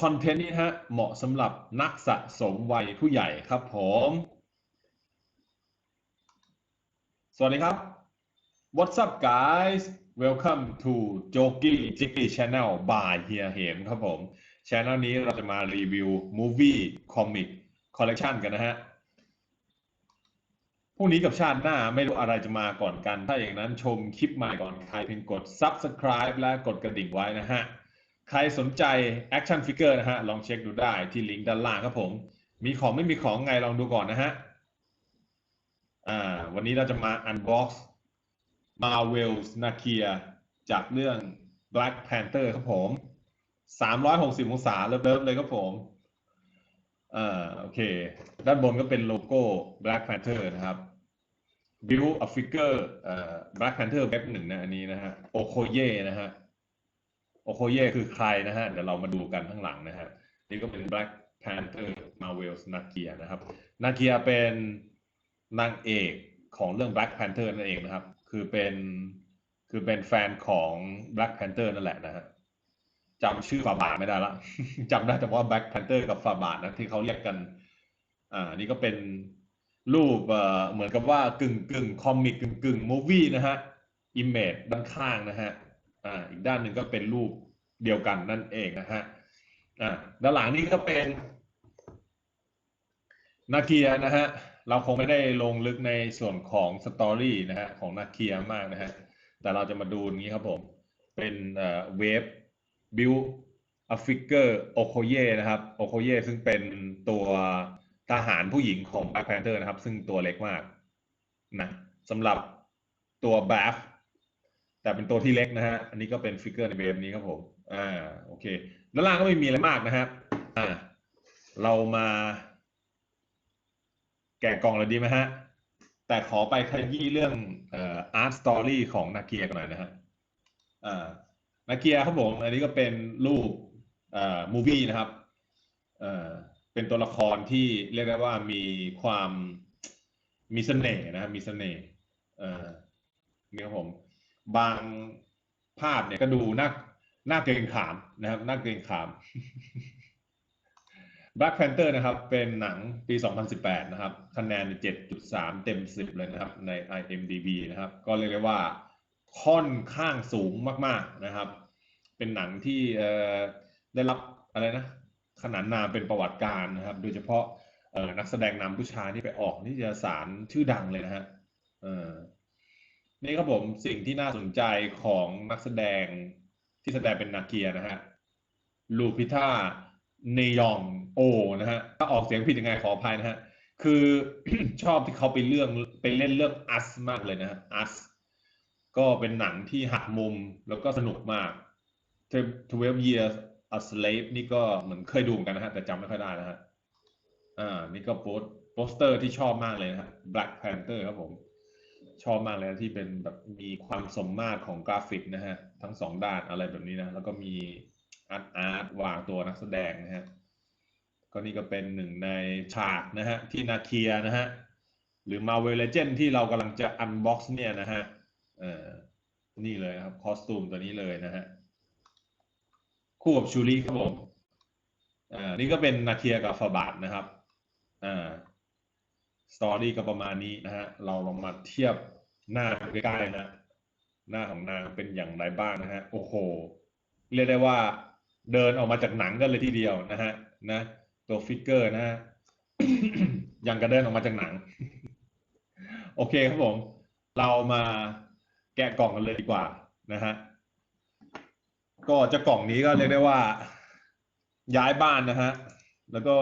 คอนเทนต์นี้ฮะเหมาะสำหรับนักสะสมวัยผู้ใหญ่ครับผม สวัสดีครับ What's up guys Welcome to Jogi Jiggy Channel by เฮียเหมครับผม Channel นี้เราจะมารีวิว Movie Comic Collection กันนะฮะพรุ่งนี้กับชาติหน้าไม่รู้อะไรจะมาก่อนกัน ถ้าอย่างนั้นชมคลิปใหม่ก่อนใครเพียงกด Subscribe และกดกระดิ่งไว้นะฮะ ใครสนใจ Action Figure นะฮะ ลองเช็คดูได้ที่ลิงก์ด้านล่างครับผม มีของไม่มีของไงลองดูก่อนนะฮะ อ่า วันนี้เราจะมา Unbox Marvel's Nakia จากเรื่อง Black Panther ครับผม 360 องศาเลิฟๆเลยครับผมอ่าโอเค ด้านบนก็เป็นโลโก้ Black Panther นะครับ Build a Figure เอ่อ Black Panther เว็บหนึ่งนะอันนี้นะฮะ โอโคเย่นะฮะ โอโคเย่คือใครนะฮะ เดี๋ยวเรามาดูกันข้างหลังนะฮะ นี่ก็เป็น Black Panther Marvel's Nakia นะครับ Nakia เป็นนางเอกของเรื่อง Black Panther นั่นเองนะครับ คือเป็นคือเป็นแฟนของ Black Panther นั่นแหละนะฮะจำชื่อฟาบาทไม่ได้ละจำได้แต่ว่า Black Panther กับฟาบาทนะที่เขาเรียกกัน อ่า นี่ก็เป็นรูปเอ่อเหมือนกับว่ากึ่งกึ่งคอมิกกึ่งกึ่งมูวี่นะฮะอิมเมจด้านข้างนะฮะ อ่าอีกด้านหนึ่งก็เป็นรูปเดียวกันนั่นเองนะฮะอ่าด้านหลังนี่ก็เป็นนาเกียนะฮะเราคงไม่ได้ลงลึกในส่วนของสตอรี่นะฮะของนาเกียมากนะฮะแต่เราจะมาดูนี้ครับผมเป็นเอ่อเวฟบิวอฟิกเกอร์โอโคเย่นะครับโอโคเย่ซึ่งเป็นตัวทหารผู้หญิงของ Black Panther นะครับ ซึ่งตัวเล็กมากนะสำหรับตัวแบฟ แต่เป็นตัวที่เล็กนะฮะ อันนี้ก็เป็นฟิกเกอร์ในเวฟนี้ครับผม อ่า โอเค ด้านล่างก็ไม่มีอะไรมากนะฮะอ่า เรามา แกะกล่องเลยดีไหมฮะ แต่ขอไปขยี้เรื่องเอ่ออาร์ตสตอรี่ของนาเกียกันหน่อยนะฮะ อ่า นาเกียครับผม อันนี้ก็เป็นรูปเอ่อมูวี่นะครับ เอ่อ เป็นตัวละครที่เรียกได้ว่ามีความมีเสน่ห์นะครับมีเสน่ห์ เอ่อนี่ครับผม บางภาพเนี่ยก็ดูน่าน่าเกรงขามนะครับน่าเกรงขาม Black Panther นะครับ เป็นหนังปี 2018 นะครับ คะแนน 7.3 เต็ม 10 เลยนะครับ ใน IMDb นะครับ ก็เรียกได้ว่าค่อนข้างสูงมาก ๆนะครับ เป็นหนังที่ได้รับอะไรนะ ขนานนามเป็นประวัติการนะครับ โดยเฉพาะนักแสดงนำผู้ชายที่ไปออกนิตยสารชื่อดังเลยนะฮะ นี่ครับผมสิ่งที่น่าสนใจของนักแสดงที่แสดงเป็นนาเกียนะฮะลูพิท่าเนยองโอนะฮะถ้าออกเสียงผิดยังไงขออภัยนะฮะ คือชอบที่เขาไปเรื่องไปเล่นเรื่องอัสมากเลยนะฮะอัสก็เป็นหนังที่หักมุมแล้วก็สนุกมาก 12 years a slave นี่ก็เหมือนเคยดูเหมือนกันนะฮะ แต่จำไม่ค่อยได้นะฮะ อ่า นี่ก็โปสโปสเตอร์ที่ชอบมากเลยนะฮะ Black Panther ครับผม ชอบมากเลยนะที่เป็นแบบมีความสมมาตรของกราฟิกนะฮะ ทั้งสองด้านอะไรแบบนี้นะ แล้วก็มีอาร์ตอาร์ตวางตัวนักแสดงนะฮะ ก็นี่ก็เป็นหนึ่งในฉากนะฮะ ที่นาเคียนะฮะ หรือ Marvel Legend ที่เรากำลังจะอันบ็อกซ์เนี่ยนะฮะเอ่อนี่เลยครับ คอสตูมตัวนี้เลยนะฮะ คู่กับชูริครับผมอ่านี่ก็เป็นนาเคียกับฟาบาทนะครับอ่า สตอรี่ก็ประมาณนี้นะฮะ เราลองมาเทียบหน้าใกล้ๆนะ หน้าของนางเป็นอย่างไรบ้างนะฮะ โอ้โห เรียกได้ว่าเดินออกมาจากหนังกันเลยทีเดียวนะฮะ นะ ตัวฟิกเกอร์นะฮะ ยังกระเดินออกมาจากหนัง โอเคครับผม เรามาแกะกล่องกันเลยดีกว่านะฮะ ก็จะกล่องนี้ก็เรียกได้ว่า ย้ายบ้านนะฮะ แล้วก็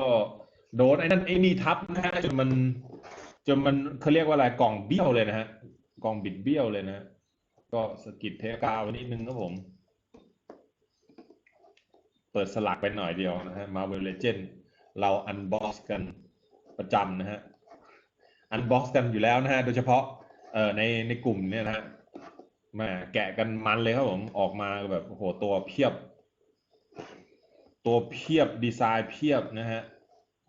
โดนไอ้นั่นไอ้นี่ทับนะฮะจนมัน จนมันเขาเรียกว่าอะไรกล่องเบี้ยวเลยนะฮะกล่องบิดเบี้ยวเลยนะฮะก็สกิดเทกาวนิดนึงครับผม เปิดสลักไปหน่อยเดียวนะฮะ Marvel Legend เราอันบ็อกซ์กันประจำนะฮะอันบ็อกซ์กันอยู่แล้วนะฮะโดยเฉพาะเอ่อในในกลุ่มเนี่ยนะฮะมาแกะกันมันเลยครับผมออกมาแบบโอ้โหตัวเพียบ ตัวเพียบดีไซน์เพียบนะฮะ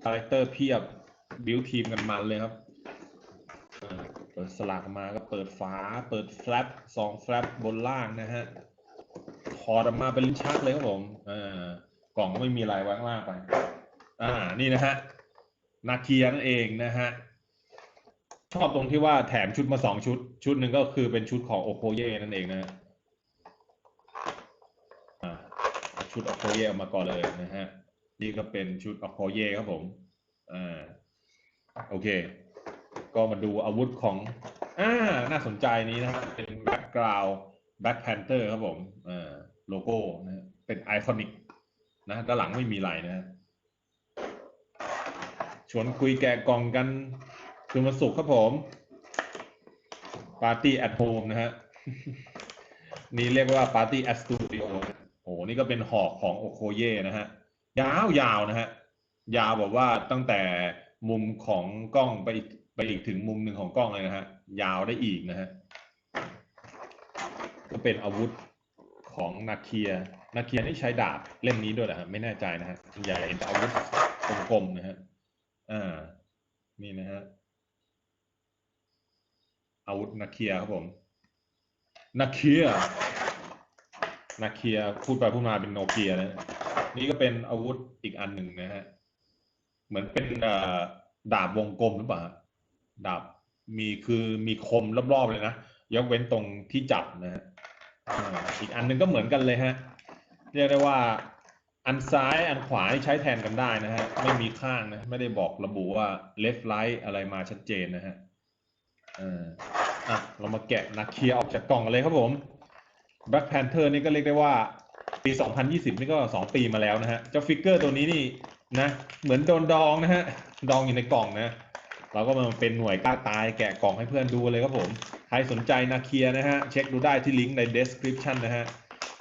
คาแรคเตอร์เพียบบิวทีมกันมันเลยครับ เปิดสลักมาก็เปิดฝา เปิดแฟลปสองแฟลปบนล่างนะฮะถอดออกมาเป็นลิ้นชักเลยครับผมอ่ากล่องไม่มีอะไรวางล่างไป อ่า นี่นะฮะ นาเคียนั่นเองนะฮะ ชอบตรงที่ว่าแถมชุดมาสองชุด ชุดหนึ่งก็คือเป็นชุดของโอโคเย่นั่นเองนะฮะอ่าชุดโอโคเย่ออกมาก่อนเลยนะฮะ นี่ก็เป็นชุดโอโคเย่ครับผม อ่า โอเค ก็มาดูอาวุธของ อ่า น่าสนใจนี้นะครับเป็นแบ็กกราวด์แบ็กแพนเตอร์ครับผมอ่าโลโก้นะเป็นไอคอนิกนะด้านหลังไม่มีลายนะชวนคุยแกะกล่องกันคืนวันศุกร์ครับผมปาร์ตี้แอทโฮมนะฮะนี่เรียกว่าปาร์ตี้แอสตูดิโอโอ้โหนี่ก็เป็นหอกของโอโคเย่นะฮะ ยาวยาวๆนะฮะ ยาวแบบว่าตั้งแต่มุมของกล้องไป ไปอีกถึงมุมหนึ่งของกล้องเลยนะฮะ ยาวได้อีกนะฮะ ก็เป็นอาวุธของนาเคีย นาเคียนี่ใช้ดาบเล่มนี้ด้วยเหรอฮะ ไม่แน่ใจนะฮะส่วนใหญ่เห็นแต่อาวุธกลมๆนะฮะ อ่า นี่นะฮะ อาวุธนาเคียครับผมนาเคียนาเคียพูดไปพูดมาเป็นโนเกียนะ นี่ก็เป็นอาวุธอีกอันหนึ่งนะฮะ เหมือนเป็นดาบวงกลมหรือเปล่า ดาบมีคือมีคมรอบๆเลยนะ ยกเว้นตรงที่จับนะฮะอีกอันหนึ่งก็เหมือนกันเลยฮะ เรียกได้ว่าอันซ้ายอันขวาใช้แทนกันได้นะฮะ ไม่มีข้างนะ ไม่ได้บอกระบุว่า left right อะไรมาชัดเจนนะฮะเอ่าอะเรามาแกะนาเคียออกจากกล่องกันเลยครับผม Black Panther นี่ก็เรียกได้ว่าปี 2020 นี่ก็ 2 ปีมาแล้วนะฮะ เจ้าฟิกเกอร์ตัวนี้นี่นะ เหมือนโดนดองนะฮะ ดองอยู่ในกล่องนะ เราก็มาเป็นหน่วยกล้าตายแกะกล่องให้เพื่อนดูเลยครับผม ใครสนใจนาเคียนะฮะ เช็คดูได้ที่ลิงก์ใน description นะฮะ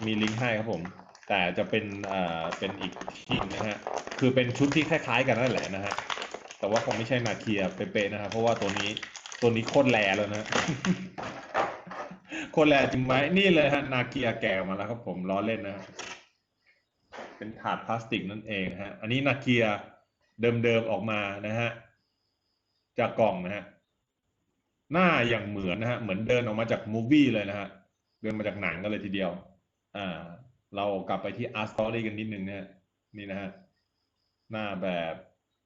มีลิงก์ให้ครับผม แต่จะเป็นเอ่อเป็นอีกทีมนะฮะ คือเป็นชุดที่คล้ายๆกันนั่นแหละนะฮะ แต่ว่าคงไม่ใช่นาเคียเป๊ะๆนะครับเพราะว่าตัวนี้ตัวนี้โคตรแรแล้วนะโคตรแรจริงไหมนี่เลยฮะ นาเกียแกะมาแล้วครับผมล้อเล่นนะเป็นถาดพลาสติกนั่นเองฮะ อันนี้นาเกียเดิมๆออกมานะฮะ จากกล่องนะฮะหน้าอย่างเหมือนนะฮะเหมือนเดินออกมาจากมูฟวี่เลยนะฮะเดินมาจากหนังกันเลยทีเดียว อ่า เรากลับไปที่ Art Story กันนิดนึงนะฮะนี่นะฮะหน้าแบบ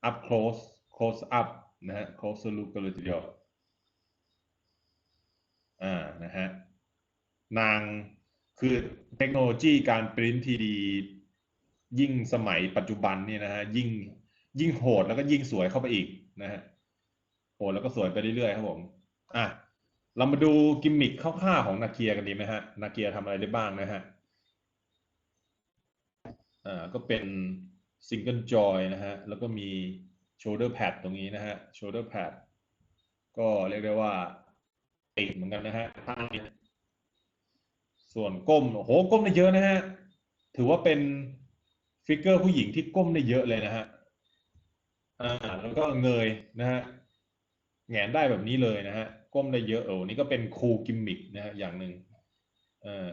up close close up นะฮะ close look กันเลยทีเดียวอ่านะฮะนางคือเทคโนโลยีการปริ้นทีดียิ่งสมัยปัจจุบันเนี่ยนะฮะยิ่งยิ่งโหดแล้วก็ยิ่งสวยเข้าไปอีกนะฮะ โหดแล้วก็สวยไปเรื่อยๆครับผม อะ เรามาดูกิมมิคคร่าวๆของนาเกียกันดีไหมฮะ นาเกียทำอะไรได้บ้างนะฮะ อ่า ก็เป็นซิงเกิลจอยนะฮะ แล้วก็มี shoulder pad ตรงนี้นะฮะ shoulder pad ก็เรียกได้ว่าติดเหมือนกันนะฮะข้างนี้ส่วนก้ม โอ้โห ก้มได้เยอะนะฮะ ถือว่าเป็นฟิกเกอร์ผู้หญิงที่ก้มได้เยอะเลยนะฮะ อ่า แล้วก็เงยนะฮะ แงนได้แบบนี้เลยนะฮะ ก้มได้เยอะโอ้นี่ก็เป็นคูลกิมมิกนะฮะอย่างหนึ่งเอ่อ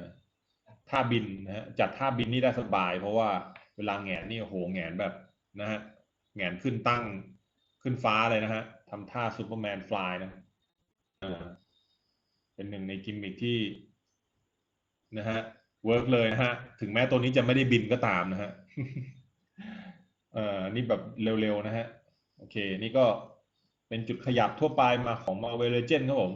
ท่าบินนะฮะจัดท่าบินนี่ได้สบาย เพราะว่าเวลาแงนนี่โอ้โหแงนแบบนะฮะแงนขึ้นตั้งขึ้นฟ้าเลยนะฮะทำท่าซูเปอร์แมนฟลายนะเป็นหนึ่งในกิมมิคที่นะฮะเวิร์กเลยนะฮะ ถึงแม้ตัวนี้จะไม่ได้บินก็ตามนะฮะเอ่อนี่แบบเร็วๆนะฮะ โอเค นี่ก็ เป็นจุดขยับทั่วไปมาของ Marvel Legend ครับผม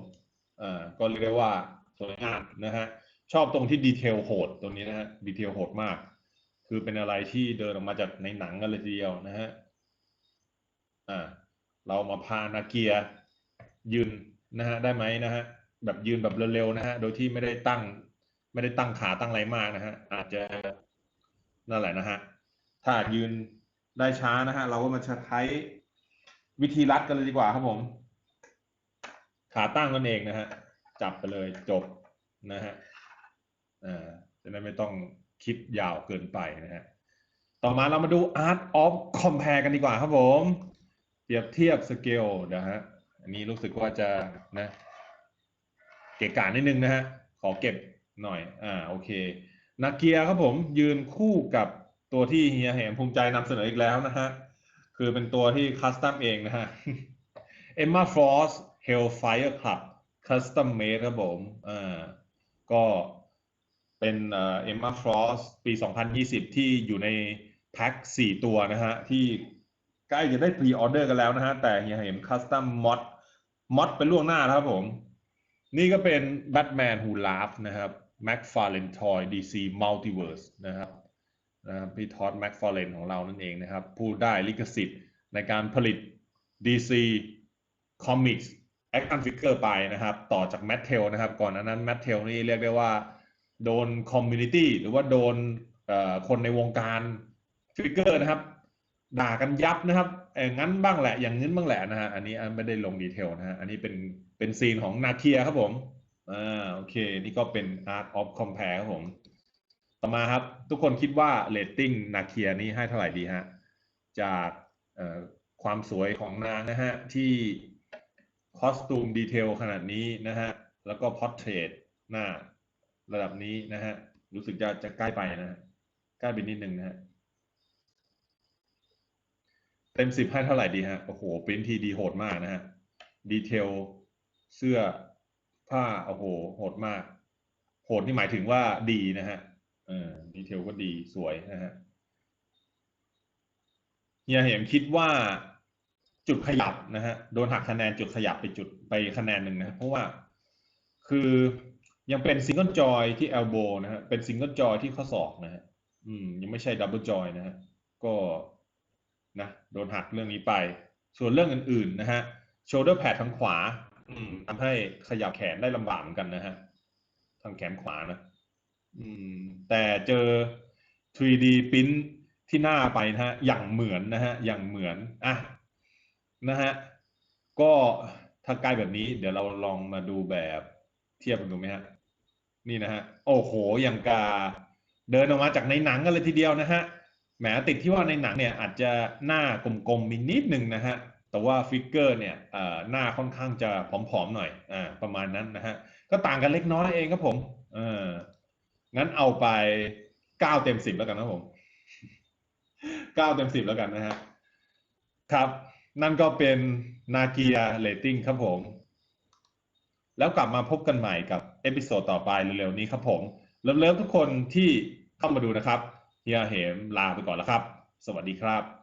อ่าก็เรียกว่าสวยงามนะฮะชอบตรงที่ดีเทลโหดตรงนี้นะฮะดีเทลโหดมาก คือเป็นอะไรที่เดินออกมาจากในหนังกันเลยทีเดียวนะฮะอ่าเรามาพานาเกียยืนนะฮะได้ไหมนะฮะแบบยืนแบบเร็วๆนะฮะโดยที่ไม่ได้ตั้ง ไม่ได้ตั้งขาตั้งอะไรมากนะฮะอาจจะนั่นแหละนะฮะถ้ายืนได้ช้านะฮะเราก็มาใช้ วิธีรัดกันเลยดีกว่าครับผม ขาตั้งนั่นเองนะฮะ จับไปเลยจบนะฮะอ่าจะได้ไม่ต้องคิดยาวเกินไปนะฮะ ต่อมาเรามาดู Art of Compare กันดีกว่าครับผม เปรียบเทียบสเกลนะฮะ อันนี้รู้สึกว่าจะนะ เกะกะนิดนึงนะฮะ ขอเก็บหน่อย อ่า โอเค นาเกียครับผมยืนคู่กับตัวที่เฮียแหมภูมิใจนำเสนออีกแล้วนะฮะ คือเป็นตัวที่คัสตัมเองนะฮะ Emma Frost Hellfire Club Custom Made ครับผมอ่าก็เป็นเอ่อ Emma Frost ปี 2020 ที่อยู่ในแพ็คสี่ตัวนะฮะ ที่ใกล้จะได้พรีออเดอร์กันแล้วนะฮะ แต่เฮียเห็นคัสตัมมอดมอดเป็นล่วงหน้าแล้วครับผม นี่ก็เป็นแบทแมนฮูลาฟนะครับแม็กฟาร์เรนทอยดีซีมัลติเวิร์สนะครับ นะครับพี่ท็อดแม็กฟาร์เรนของเรานั่นเองนะครับ ผู้ได้ลิขสิทธิ์ในการผลิต DC Comics Action Figure ไปนะครับ ต่อจากแมทเทลนะครับ ก่อนหน้านั้นแมทเทลนี่เรียกได้ว่า โดนคอมมูนิตี้หรือว่าโดนคนในวงการฟิกเกอร์นะครับ ด่ากันยับนะครับเอองั้นบ้างแหละ อย่างนี้บ้างแหละนะฮะอันนี้ไม่ได้ลงดีเทลนะฮะอันนี้เป็นเป็นซีนของนาเคียครับผมอ่าโอเค นี่ก็เป็น Art of Compare ครับผม ต่อมาครับ ทุกคนคิดว่าเรตติ้งนาเคียนี่ให้เท่าไหร่ดีฮะ จากความสวยของนางนะฮะ ที่คอสตูมดีเทลขนาดนี้นะฮะ แล้วก็พอร์เทรตหน้าระดับนี้นะฮะ รู้สึกจะจะใกล้ไปนะฮะใกล้ไปนิดนึงนะฮะเต็มสิบให้เท่าไหร่ดีฮะ โอ้โหปริ้นทีดีโหดมากนะฮะ ดีเทลเสื้อผ้า โอ้โห โหดมาก โหดนี่หมายถึงว่าดีนะฮะ เออดีเทลก็ดีสวยนะฮะเฮียเห็มคิดว่าจุดขยับนะฮะโดนหักคะแนนจุดขยับไปจุดไปคะแนนหนึ่งนะเพราะว่าคือยังเป็นซิงเกิลจอยที่เอลโบนะฮะเป็นซิงเกิลจอยที่ข้อศอกนะฮะอืม ยังไม่ใช่ดับเบิลจอยนะฮะก็นะโดนหักเรื่องนี้ไป ส่วนเรื่องอื่น ๆ นะฮะโชเดอร์แพดทางขวา อืมทำให้ขยับแขนได้ลำบากเหมือนกันนะฮะทางแขนขวานะ อืม แต่เจอ 3D พิมพ์ที่หน้าไปนะฮะ อย่างเหมือนนะฮะ อย่างเหมือน อะ นะฮะ ก็ถ้าใกล้แบบนี้ เดี๋ยวเราลองมาดูแบบเทียบกันดูไหมฮะ นี่นะฮะ โอ้โห อย่างกา เดินออกมาจากในหนังกันเลยทีเดียวนะฮะ แหมติดที่ว่าในหนังเนี่ย อาจจะหน้ากลมๆมีนิดนึงนะฮะ แต่ว่าฟิกเกอร์เนี่ยหน้าค่อนข้างจะผอมๆหน่อย อ่า ประมาณนั้นนะฮะ ก็ต่างกันเล็กน้อยเองครับผม เออ งั้นเอาไปเก้าเต็มสิบแล้วกันนะผมเก้าเต็มสิบแล้วกันนะฮะครับ นั่นก็เป็นนาเกียเรตติ้งครับผม แล้วกลับมาพบกันใหม่กับเอพิโซดต่อไปเร็วๆนี้ครับผม เลิฟๆทุกคนที่เข้ามาดูนะครับเฮียเหมลาไปก่อนแล้วครับ สวัสดีครับ